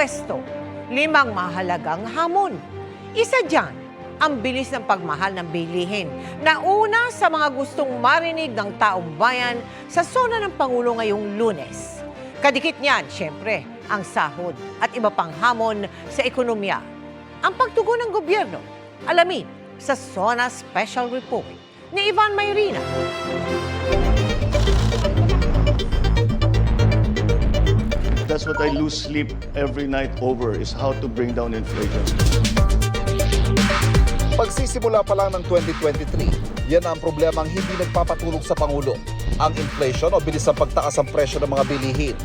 pwesto, limang mahalagang hamon. Isa dyan, ang bilis ng pagmahal ng bilihin na una sa mga gustong marinig ng taong bayan sa sona ng Pangulo ngayong lunes. Kadikit niyan, syempre, ang sahod at iba pang hamon sa ekonomiya. Ang pagtugon ng gobyerno, alamin sa Sona Special Report ni Ivan Mayrina. That's what I lose sleep every night over is how to bring down inflation. Pagsisimula pa lang ng 2023, yan ang problemang hindi nagpapatulog sa Pangulo. Ang inflation o bilis ng pagtaas ng presyo ng mga bilihin.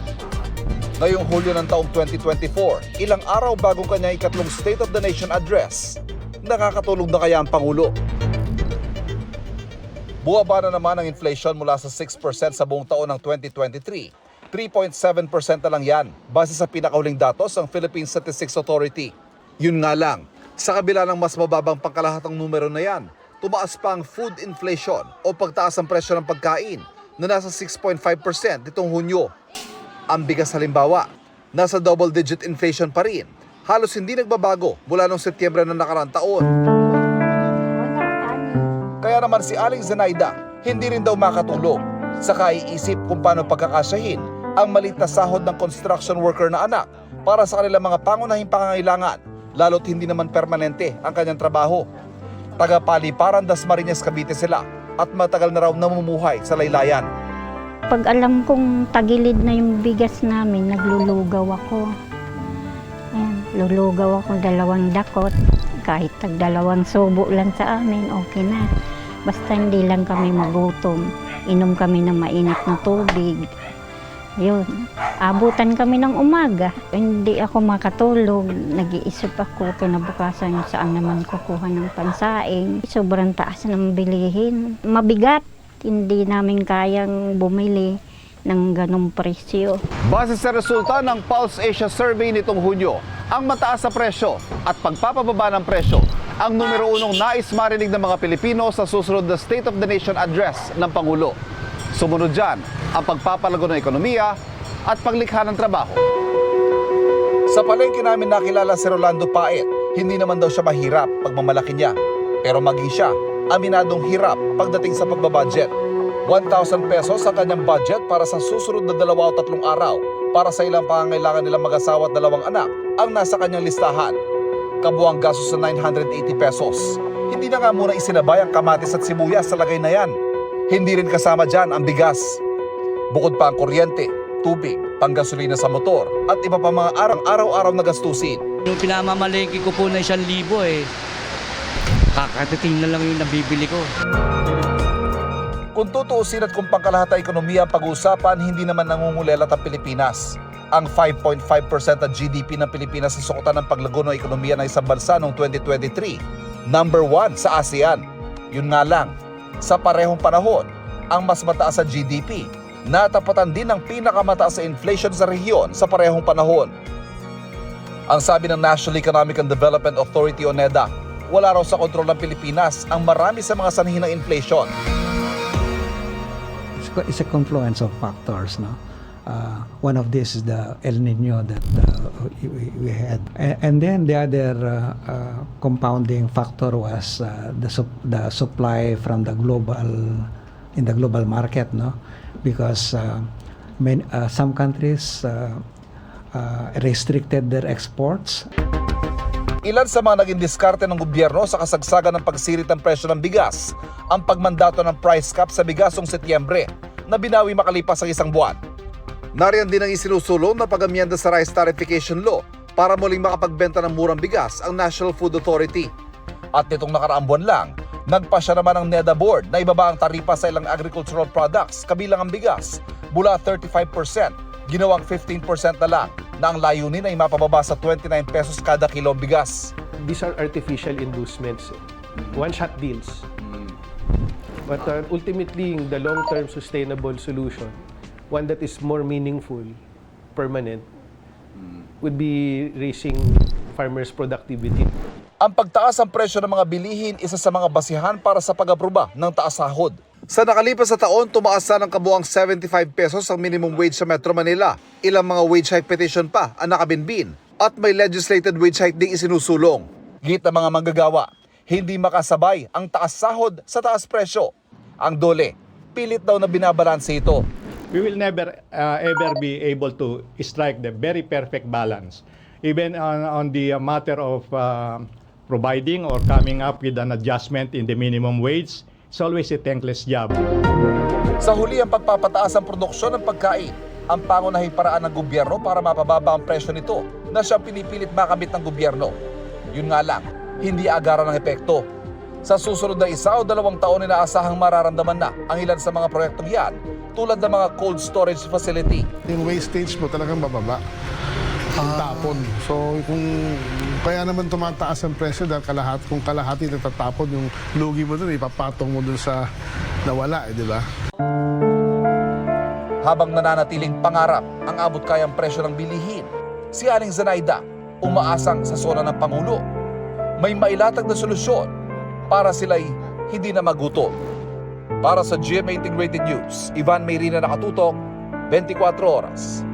Ngayong Hulyo ng taong 2024, ilang araw bago kanya ikatlong State of the Nation address, nakakatulog na kaya ang Pangulo? Buwaba na naman ang inflation mula sa 6% sa buong taon ng 2023. 3.7% na lang yan base sa pinakahuling datos ng Philippine Statistics Authority. Yun nga lang, sa kabila ng mas mababang pangkalahatang numero na yan, tumaas pa ang food inflation o pagtaas ng presyo ng pagkain na nasa 6.5% nitong Hunyo. Ang bigas halimbawa, nasa double-digit inflation pa rin. Halos hindi nagbabago mula noong Setyembre ng nakaraang taon. Kaya naman si Aling Zenaida, hindi rin daw makatulog. Saka iisip kung paano pagkakasyahin ang malit na sahod ng construction worker na anak para sa kanilang mga pangunahing pangangailangan, lalo't hindi naman permanente ang kanyang trabaho. Taga-paliparan Dasmariñas Cavite sila at matagal na raw namumuhay sa laylayan. Pag alam kong tagilid na yung bigas namin, naglulugaw ako. Ayan, lulugaw ako dalawang dakot. Kahit tag dalawang subo lang sa amin, okay na. Basta hindi lang kami magutom. Inom kami ng mainit na tubig. Yun. Abutan kami ng umaga. Hindi ako makatulog. Nag-iisip ako kinabukasan saan naman kukuha ng pansaing. Sobrang taas ng bilihin. Mabigat. Hindi namin kayang bumili ng ganong presyo. Base sa resulta ng Pulse Asia Survey nitong Hunyo, ang mataas sa presyo at pagpapababa ng presyo ang numero unong nais marinig ng mga Pilipino sa susunod na State of the Nation Address ng Pangulo. Sumunod dyan ang pagpapalago ng ekonomiya at paglikha ng trabaho. Sa palengke namin nakilala si Rolando Paet, hindi naman daw siya mahirap pagmamalaki niya. Pero maging siya, aminadong hirap pagdating sa pagbabudget. 1,000 pesos ang kanyang budget para sa susunod na dalawa o tatlong araw para sa ilang pangangailangan nilang mag-asawa at dalawang anak ang nasa kanyang listahan. Kabuang gastos sa 980 pesos. Hindi na nga muna isinabay ang kamatis at sibuyas sa lagay na yan. Hindi rin kasama dyan ang bigas. Bukod pa ang kuryente, tubig, panggasolina sa motor at iba pa mga arang-araw-araw na gastusin. Yung pinamamalengke ko po na isang libo eh. Kakatiting na lang yung nabibili ko. Kung tutuusin at kung pangkalahata ekonomiya ang pag-uusapan, hindi naman nangungulelat ang Pilipinas. Ang 5.5% ng GDP ng Pilipinas sa sukutan ng paglago ng ekonomiya ng isang bansa noong 2023. Number one sa ASEAN. Yun nga lang, sa parehong panahon, ang mas mataas sa GDP, natapatan din ng pinakamataas sa inflation sa rehiyon sa parehong panahon. Ang sabi ng National Economic and Development Authority o NEDA, wala raw sa kontrol ng Pilipinas ang marami sa mga sanhi ng inflation. it's, a confluence of factors no uh, one of this is the El Nino that uh, we, we had and, and then the other uh, uh, compounding factor was uh, the sup- the supply from the global in the global market no because uh, main, uh, some countries uh, uh, restricted their exports Ilan sa mga naging diskarte ng gobyerno sa kasagsagan ng pagsirit ng presyo ng bigas ang pagmandato ng price cap sa bigas noong Setyembre na binawi makalipas ang isang buwan. Nariyan din ang isinusulong na pag-amyenda sa Rice Tarification Law para muling makapagbenta ng murang bigas ang National Food Authority. At nitong nakaraang buwan lang, nagpasya naman ang NEDA Board na ibaba ang taripa sa ilang agricultural products kabilang ang bigas mula 35% ginawang 15% na lang na ang layunin ay mapababa sa 29 pesos kada kilong bigas. these are artificial inducements, eh. one-shot deals. But uh, ultimately, the long-term sustainable solution, one that is more meaningful, permanent, would be raising farmers' productivity. Ang pagtaas ng presyo ng mga bilihin isa sa mga basihan para sa pag-aproba ng taas sahod. Sa nakalipas sa taon, tumaas na ng kabuang 75 pesos ang minimum wage sa Metro Manila. Ilang mga wage hike petition pa ang nakabinbin at may legislated wage hike ding isinusulong. Git ng mga manggagawa, hindi makasabay ang taas sahod sa taas presyo. Ang dole, pilit daw na binabalanse ito. we will never uh, ever be able to strike the very perfect balance. Even on, on the matter of uh, providing or coming up with an adjustment in the minimum wage, it's always a thankless job. Sa huli ang pagpapataas ng produksyon ng pagkain, ang pangunahing paraan ng gobyerno para mapababa ang presyo nito na siyang pinipilit makamit ng gobyerno. Yun nga lang, hindi agaran ng epekto. Sa susunod na isa o dalawang taon inaasahang mararamdaman na ang ilan sa mga proyektong yan tulad ng mga cold storage facility. Yung wastage mo talagang bababa. Ang tapon. So kung kaya naman tumataas ang presyo dahil kalahat, kung kalahati natatapon yung lugi mo dun, ipapatong mo dun sa nawala, eh, di ba? Habang nananatiling pangarap ang abot kayang presyo ng bilihin, si Aling Zanaida umaasang sa zona ng Pangulo. May mailatag na solusyon para sila'y hindi na magutom. Para sa GMA Integrated News, Ivan Mayrina nakatutok, 24 oras.